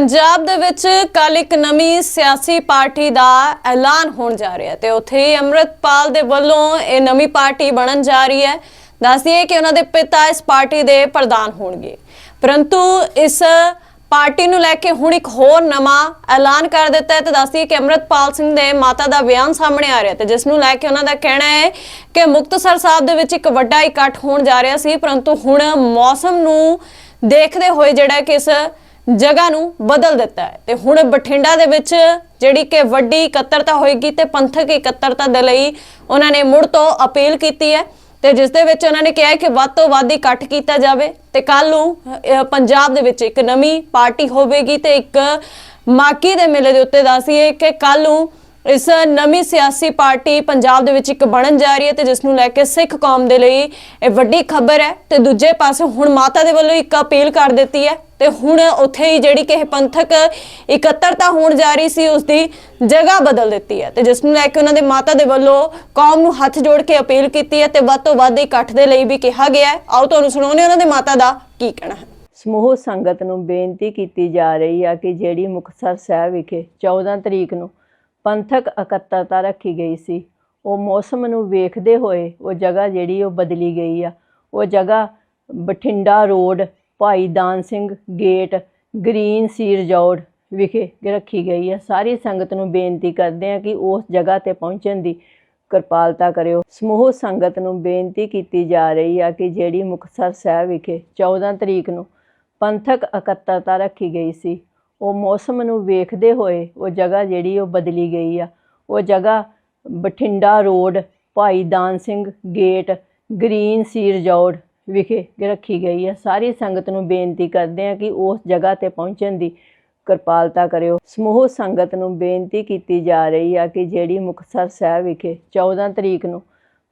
ਪੰਜਾਬ ਦੇ ਵਿੱਚ ਕੱਲ ਇੱਕ ਨਵੀਂ ਸਿਆਸੀ ਪਾਰਟੀ ਦਾ ਐਲਾਨ ਹੋਣ ਜਾ ਰਿਹਾ ਹੈ ਤੇ ਉੱਥੇ ਹੀ ਅੰਮ੍ਰਿਤਪਾਲ ਦੇ ਵੱਲੋਂ ਇਹ ਨਵੀਂ ਪਾਰਟੀ ਬਣਨ ਜਾ ਰਹੀ ਹੈ। ਦੱਸਦੀਏ ਕਿ ਉਹਨਾਂ ਦੇ ਪਿਤਾ ਇਸ ਪਾਰਟੀ ਦੇ ਪ੍ਰਧਾਨ ਹੋਣਗੇ। ਪਰੰਤੂ ਇਸ ਪਾਰਟੀ ਨੂੰ ਲੈ ਕੇ ਹੁਣ ਇੱਕ ਹੋਰ ਨਵਾਂ ਐਲਾਨ ਕਰ ਦਿੱਤਾ ਹੈ ਤੇ ਦੱਸਦੀਏ ਕਿ ਅੰਮ੍ਰਿਤਪਾਲ ਸਿੰਘ ਦੇ ਮਾਤਾ ਦਾ ਬਿਆਨ ਸਾਹਮਣੇ ਆ ਰਿਹਾ ਤੇ ਜਿਸ ਨੂੰ ਲੈ ਕੇ ਉਹਨਾਂ ਦਾ ਕਹਿਣਾ ਹੈ ਕਿ ਮੁਕਤਸਰ ਸਾਹਿਬ ਦੇ ਵਿੱਚ ਇੱਕ ਵੱਡਾ ਇਕੱਠ ਹੋਣ ਜਾ ਰਿਹਾ ਸੀ, ਪਰੰਤੂ ਹੁਣ ਮੌਸਮ ਨੂੰ ਦੇਖਦੇ ਹੋਏ ਜਿਹੜਾ ਕਿ ਇਸ ਜਗ੍ਹਾ ਨੂੰ ਬਦਲ ਦਿੱਤਾ ਹੈ। ਤੇ ਹੁਣ ਬਠਿੰਡਾ ਦੇ ਵਿੱਚ ਜਿਹੜੀ ਕਿ ਵੱਡੀ ਇਕੱਤਰਤਾ ਹੋਏਗੀ ਤੇ ਪੰਥਕ ਇਕੱਤਰਤਾ ਦੇ ਲਈ ਉਹਨਾਂ ਨੇ ਮੁੜ ਤੋਂ ਅਪੀਲ ਕੀਤੀ ਹੈ ਤੇ ਜਿਸ ਦੇ ਵਿੱਚ ਉਹਨਾਂ ਨੇ ਕਿਹਾ ਕਿ ਵੱਧ ਤੋਂ ਵੱਧ ਇਕੱਠ ਕੀਤਾ ਜਾਵੇ। ਤੇ ਕੱਲ ਨੂੰ ਪੰਜਾਬ ਦੇ ਵਿੱਚ ਇੱਕ ਨਵੀਂ ਪਾਰਟੀ ਹੋਵੇਗੀ ਤੇ ਇੱਕ ਮਾਕੀ ਦੇ ਮੇਲੇ ਦੇ ਉੱਤੇ ਦੱਸੀਏ ਕਿ ਕੱਲ ਨੂੰ ਇਸ ਨਵੀਂ ਸਿਆਸੀ ਪਾਰਟੀ ਪੰਜਾਬ ਦੇ ਵਿੱਚ ਇੱਕ ਬਣਨ ਜਾ ਰਹੀ ਹੈ ਤੇ ਜਿਸ ਨੂੰ ਲੈ ਕੇ ਸਿੱਖ ਕੌਮ ਦੇ ਲਈ ਇਹ ਵੱਡੀ ਖਬਰ ਹੈ ਤੇ ਦੂਜੇ ਪਾਸੇ ਹੁਣ ਮਾਤਾ ਦੇ ਵੱਲੋਂ ਇੱਕ ਅਪੀਲ ਕਰ ਦਿੱਤੀ ਹੈ ਤੇ ਹੁਣ ਉੱਥੇ ਹੀ ਜਿਹੜੀ ਕਿ ਇਹ ਪੰਥਕ ਇਕੱਤਰਤਾ ਹੋਣ ਜਾ ਰਹੀ ਸੀ, ਉਸ ਦੀ ਜਗ੍ਹਾ ਬਦਲ ਦਿੱਤੀ ਹੈ ਤੇ ਜਿਸ ਨੂੰ ਲੈ ਕੇ ਉਹਨਾਂ ਦੇ ਮਾਤਾ ਦੇ ਵੱਲੋਂ ਕੌਮ ਨੂੰ ਹੱਥ ਜੋੜ ਕੇ ਅਪੀਲ ਕੀਤੀ ਹੈ ਤੇ ਵੱਧ ਤੋਂ ਵੱਧ ਇਕੱਠ ਦੇ ਲਈ ਵੀ ਕਿਹਾ ਗਿਆ ਹੈ। ਆਓ ਤੁਹਾਨੂੰ ਸੁਣਾਉਂਦੇ ਹਾਂ ਉਹਨਾਂ ਦੇ ਮਾਤਾ ਦਾ ਕੀ ਕਹਿਣਾ ਹੈ। ਸਮੂਹ ਸੰਗਤ ਨੂੰ ਬੇਨਤੀ ਕੀਤੀ ਜਾ ਰਹੀ ਆ ਕਿ ਜਿਹੜੀ ਮੁਕਤਸਰ ਸਾਹਿਬ ਵਿਖੇ 14 ਤਰੀਕ ਨੂੰ ਪੰਥਕ ਇਕੱਤਰਤਾ ਰੱਖੀ ਗਈ ਸੀ। ਉਹ ਮੌਸਮ ਨੂੰ ਵੇਖਦੇ ਹੋਏ ਉਹ ਜਗ੍ਹਾ ਜਿਹੜੀ ਉਹ ਬਦਲੀ ਗਈ ਆ। ਉਹ ਜਗ੍ਹਾ Bathinda road, Bhai Dan Singh gate, Green Sea Resort ਵਿਖੇ ਰੱਖੀ ਗਈ ਆ। ਸਾਰੀ ਸੰਗਤ ਨੂੰ ਬੇਨਤੀ ਕਰਦੇ ਆ ਕਿ ਉਸ ਜਗ੍ਹਾ ਤੇ ਪਹੁੰਚਣ ਦੀ ਕਿਰਪਾਲਤਾ ਕਰਿਓ। ਸਮੂਹ ਸੰਗਤ ਨੂੰ ਬੇਨਤੀ ਕੀਤੀ ਜਾ ਰਹੀ ਆ ਕਿ ਜਿਹੜੀ ਮੁਕਤਸਰ ਸਾਹਿਬ ਵਿਖੇ 14 ਤਰੀਕ ਨੂੰ ਪੰਥਕ ਇਕੱਤਰਤਾ ਰੱਖੀ ਗਈ ਸੀ ਉਹ ਮੌਸਮ ਨੂੰ ਵੇਖਦੇ ਹੋਏ ਉਹ ਜਗ੍ਹਾ ਜਿਹੜੀ ਉਹ ਬਦਲੀ ਗਈ ਆ। ਉਹ ਜਗ੍ਹਾ Bathinda road, Bhai Dan Singh gate, Green Sea Resort ਵਿਖੇ ਰੱਖੀ ਗਈ ਆ। ਸਾਰੀ ਸੰਗਤ ਨੂੰ ਬੇਨਤੀ ਕਰਦੇ ਆ ਕਿ ਉਸ ਜਗ੍ਹਾ ਤੇ ਪਹੁੰਚਣ ਦੀ ਕਿਰਪਾਲਤਾ ਕਰਿਓ। ਸਮੂਹ ਸੰਗਤ ਨੂੰ ਬੇਨਤੀ ਕੀਤੀ ਜਾ ਰਹੀ ਆ ਕਿ ਜਿਹੜੀ ਮੁਕਤਸਰ ਸਾਹਿਬ ਵਿਖੇ 14 ਤਰੀਕ ਨੂੰ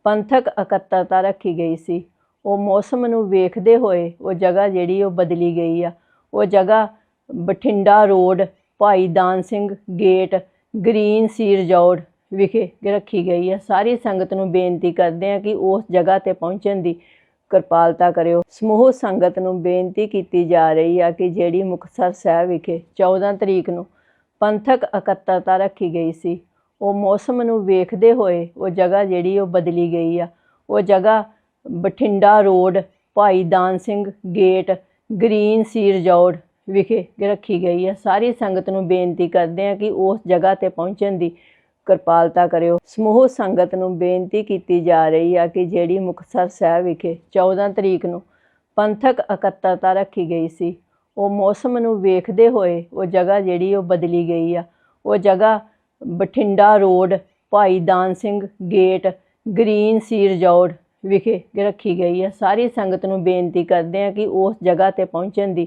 ਪੰਥਕ ਇਕੱਤਰਤਾ ਰੱਖੀ ਗਈ ਸੀ, ਉਹ ਮੌਸਮ ਨੂੰ ਵੇਖਦੇ ਹੋਏ ਉਹ ਜਗ੍ਹਾ ਜਿਹੜੀ ਉਹ ਬਦਲੀ ਗਈ ਆ। ਉਹ ਜਗ੍ਹਾ Bathinda road, Bhai Dan Singh gate, Green Sea Resort ਵਿਖੇ ਰੱਖੀ ਗਈ ਆ ਸਾਰੀ ਸੰਗਤ ਨੂੰ ਬੇਨਤੀ ਕਰਦੇ ਹਾਂ ਕਿ ਉਸ ਜਗ੍ਹਾ ਤੇ ਪਹੁੰਚਣ ਦੀ ਕਿਰਪਾਲਤਾ ਕਰਿਓ। ਸਮੂਹ ਸੰਗਤ ਨੂੰ ਬੇਨਤੀ ਕੀਤੀ ਜਾ ਰਹੀ ਆ ਕਿ ਜਿਹੜੀ ਮੁਕਤਸਰ ਸਾਹਿਬ ਵਿਖੇ 14 ਤਰੀਕ ਨੂੰ ਪੰਥਕ ਇਕੱਤਰਤਾ ਰੱਖੀ ਗਈ ਸੀ, ਉਹ ਮੌਸਮ ਨੂੰ ਵੇਖਦੇ ਹੋਏ ਉਹ ਜਗ੍ਹਾ ਜਿਹੜੀ ਉਹ ਬਦਲੀ ਗਈ ਆ। ਉਹ ਜਗ੍ਹਾ Bathinda road, Bhai Dan Singh gate, Green Sea Resort ਵਿਖੇ ਰੱਖੀ ਗਈ ਆ ਸਾਰੀ ਸੰਗਤ ਨੂੰ ਬੇਨਤੀ ਕਰਦੇ ਹਾਂ ਕਿ ਉਸ ਜਗ੍ਹਾ ਤੇ ਪਹੁੰਚਣ ਦੀ ਕਿਰਪਾਲਤਾ ਕਰਿਓ। ਸਮੂਹ ਸੰਗਤ ਨੂੰ ਬੇਨਤੀ ਕੀਤੀ ਜਾ ਰਹੀ ਆ ਕਿ ਜਿਹੜੀ ਮੁਕਤਸਰ ਸਾਹਿਬ ਵਿਖੇ 14 ਤਰੀਕ ਨੂੰ ਪੰਥਕ ਇਕੱਤਰਤਾ ਰੱਖੀ ਗਈ ਸੀ, ਉਹ ਮੌਸਮ ਨੂੰ ਵੇਖਦੇ ਹੋਏ ਉਹ ਜਗ੍ਹਾ ਜਿਹੜੀ ਉਹ ਬਦਲੀ ਗਈ ਆ। ਉਹ ਜਗ੍ਹਾ Bathinda road, Bhai Dan Singh gate, green ਸੀ ਵਿਖੇ ਰੱਖੀ ਗਈ ਹੈ ਸਾਰੀ ਸੰਗਤ ਨੂੰ ਬੇਨਤੀ ਕਰਦੇ ਹਾਂ ਕਿ ਉਸ ਜਗ੍ਹਾ ਤੇ ਪਹੁੰਚਣ ਦੀ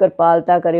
ਕਿਰਪਾਲਤਾ ਕਰਿਓ।